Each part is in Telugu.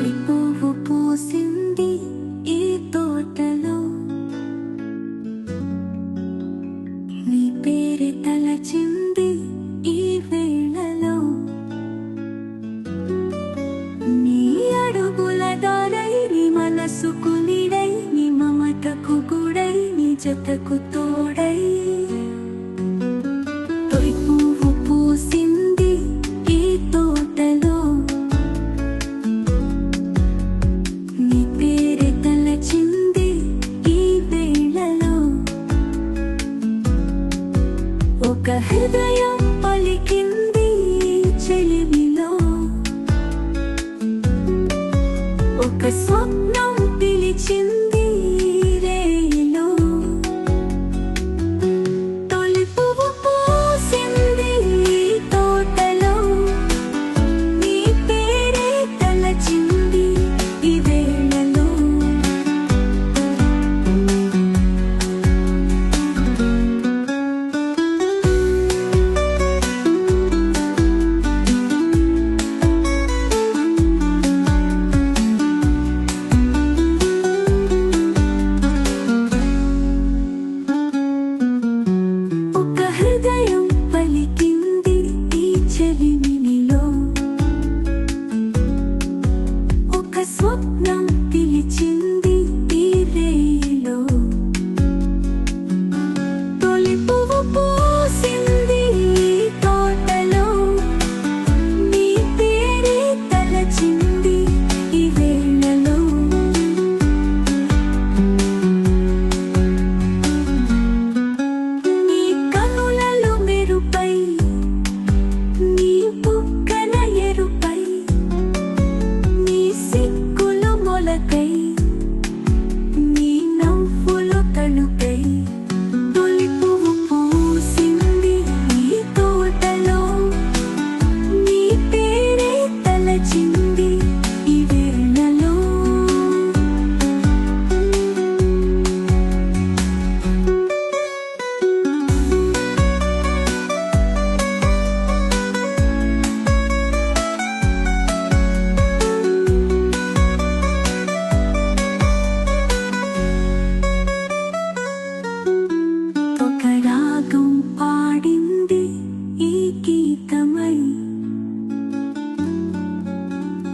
తొలి పువ్వు పూసింది ఈ తోటలో. నీ పేరే తలచింది ఈ వేళలో. నీ అడుగుల దారై నీ మనసుకు నీడై నీ మమతకు గుడై నీ జతకు తోడై ఒక హృదయం పలికింది చెలిమిలో. ఒక స్వప్న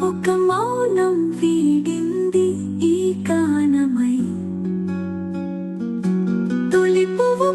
ఒక మౌనం వీడింది ఈ కానమై తొలి పువ్వు